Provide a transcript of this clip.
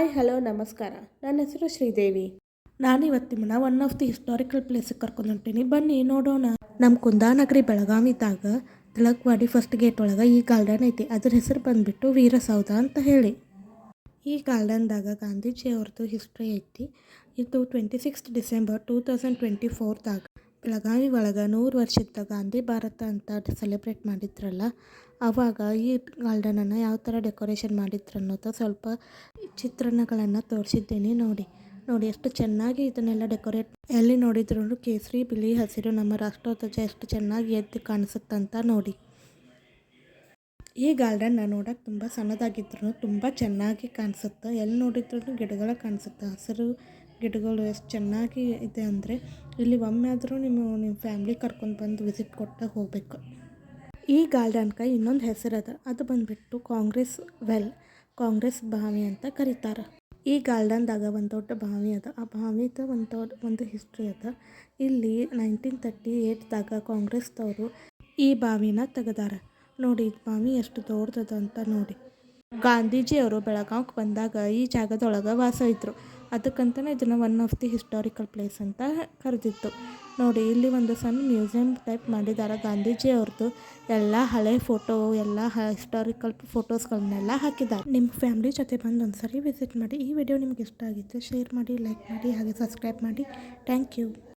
Hi, hello, ನಮಸ್ಕಾರ. ನನ್ನ ಹೆಸರು ಶ್ರೀದೇವಿ. ನಾನು ನಾನಿವತ್ತು ನಿಮ್ಮನ್ನ ಒನ್ ಆಫ್ ದಿ ಹಿಸ್ಟಾರಿಕಲ್ ಪ್ಲೇಸಿಗೆ ಕರ್ಕೊಂಡು ಹೊಂಟೀನಿ ಬನ್ನಿ ನೋಡೋಣ ನಮ್ಮ ಕುಂದಾನಗರಿ ಬೆಳಗಾವಿದಾಗ ತಿಳಕ್ವಾಡಿ ಫಸ್ಟ್ ಗೇಟ್ ಒಳಗೆ ಈ ಗಾರ್ಡನ್ ಐತಿ. ಅದ್ರ ಹೆಸರು ಬಂದ್ಬಿಟ್ಟು ವೀರಸೌಧ ಅಂತ ಹೇಳಿ. ಈ ಗಾರ್ಡನ್ದಾಗ ಗಾಂಧೀಜಿ ಅವ್ರದ್ದು ಹಿಸ್ಟ್ರಿ ಐತಿ. ಇದು twenty sixth December two thousand twenty ಫೋರ್ದಾಗ Belagavi ಒಳಗೆ ನೂರು ವರ್ಷದ ಗಾಂಧಿ ಭಾರತ ಅಂತ ಸೆಲೆಬ್ರೇಟ್ ಮಾಡಿದ್ರಲ್ಲ ಆವಾಗ ಈ ಗಾರ್ಡನನ್ನು ಯಾವ ಥರ ಡೆಕೋರೇಷನ್ ಮಾಡಿದ್ರು ಅನ್ನೋದು ಸ್ವಲ್ಪ ಚಿತ್ರಣಗಳನ್ನು ತೋರಿಸಿದ್ದೀನಿ ನೋಡಿ. ನೋಡಿ ಎಷ್ಟು ಚೆನ್ನಾಗಿ ಇದನ್ನೆಲ್ಲ ಡೆಕೋರೇಟ್ ಎಲ್ಲಿ ನೋಡಿದ್ರು ಕೇಸರಿ, ಬಿಳಿ ಹಸಿರು ನಮ್ಮ ರಾಷ್ಟ್ರಧ್ವಜ ಎಷ್ಟು ಚೆನ್ನಾಗಿ ಎದ್ದು ಕಾಣಿಸುತ್ತಂತ ನೋಡಿ. ಈ ಗಾರ್ಡನ್ನ ನೋಡೋಕೆ ತುಂಬ ಸಣ್ಣದಾಗಿದ್ರು ತುಂಬ ಚೆನ್ನಾಗಿ ಕಾಣಿಸುತ್ತೆ. ಎಲ್ಲಿ ನೋಡಿದ್ರು ಗಿಡಗಳು ಕಾಣಿಸುತ್ತೆ. ಹಸಿರು ಗಿಡಗಳು ಎಷ್ಟು ಚೆನ್ನಾಗಿ ಇದೆ ಅಂದರೆ ಇಲ್ಲಿ ಒಮ್ಮೆ ಆದರೂ ನೀವು ನಿಮ್ಮ ಫ್ಯಾಮ್ಲಿ ಕರ್ಕೊಂಡು ಬಂದು ವಿಸಿಟ್ ಕೊಟ್ಟ ಹೋಗಬೇಕು. ಈ ಗಾರ್ಡನ್ಗೆ ಇನ್ನೊಂದು ಹೆಸರದ ಅದು. ಬಂದುಬಿಟ್ಟು ಕಾಂಗ್ರೆಸ್ ವೆಲ್, ಕಾಂಗ್ರೆಸ್ ಬಾವಿ ಅಂತ ಕರೀತಾರೆ. ಈ ಗಾರ್ಡನ್ದಾಗ ಒಂದು ದೊಡ್ಡ ಬಾವಿ ಅದ. ಆ ಬಾವಿದ ಒಂದು ದೊಡ್ಡ ಒಂದು ಹಿಸ್ಟ್ರಿ ಅದ. ಇಲ್ಲಿ ನೈನ್ಟೀನ್ ತರ್ಟಿ ಏಟ್ದಾಗ ಕಾಂಗ್ರೆಸ್ದವರು ಈ ಬಾವಿನ ತೆಗೆದಾರ. ನೋಡಿ, ಈ ಬಾವಿ ಎಷ್ಟು ದೊಡ್ಡದ ಅಂತ ನೋಡಿ. ಗಾಂಧೀಜಿಯವರು ಬೆಳಗಾವ್ಗೆ ಬಂದಾಗ ಈ ಜಾಗದೊಳಗೆ ವಾಸ ಇದ್ದರು ಅದಕ್ಕಂತಲೇ ಇದನ್ನು one of the historical place ಅಂತ ಕರೆದಿತ್ತು. ನೋಡಿ, ಇಲ್ಲಿ ಒಂದು ಸಣ್ಣ ಮ್ಯೂಸಿಯಂ ಟೈಪ್ ಮಾಡಿದ್ದಾರೆ ಗಾಂಧೀಜಿ ಅವ್ರದ್ದು ಎಲ್ಲ ಹಳೆ ಫೋಟೋ ಎಲ್ಲ ಹಿಸ್ಟಾರಿಕಲ್ ಫೋಟೋಸ್ಗಳನ್ನೆಲ್ಲ ಹಾಕಿದ್ದಾರೆ. ನಿಮ್ಮ ಫ್ಯಾಮಿಲಿ ಜೊತೆ ಬಂದು ಒಂದು ಸರಿ ವಿಸಿಟ್ ಮಾಡಿ. ಈ ವಿಡಿಯೋ ನಿಮ್ಗೆ ಇಷ್ಟ ಆಗಿತ್ತು ಶೇರ್ ಮಾಡಿ ಲೈಕ್ ಮಾಡಿ, ಹಾಗೆ ಸಬ್ಸ್ಕ್ರೈಬ್ ಮಾಡಿ. Thank you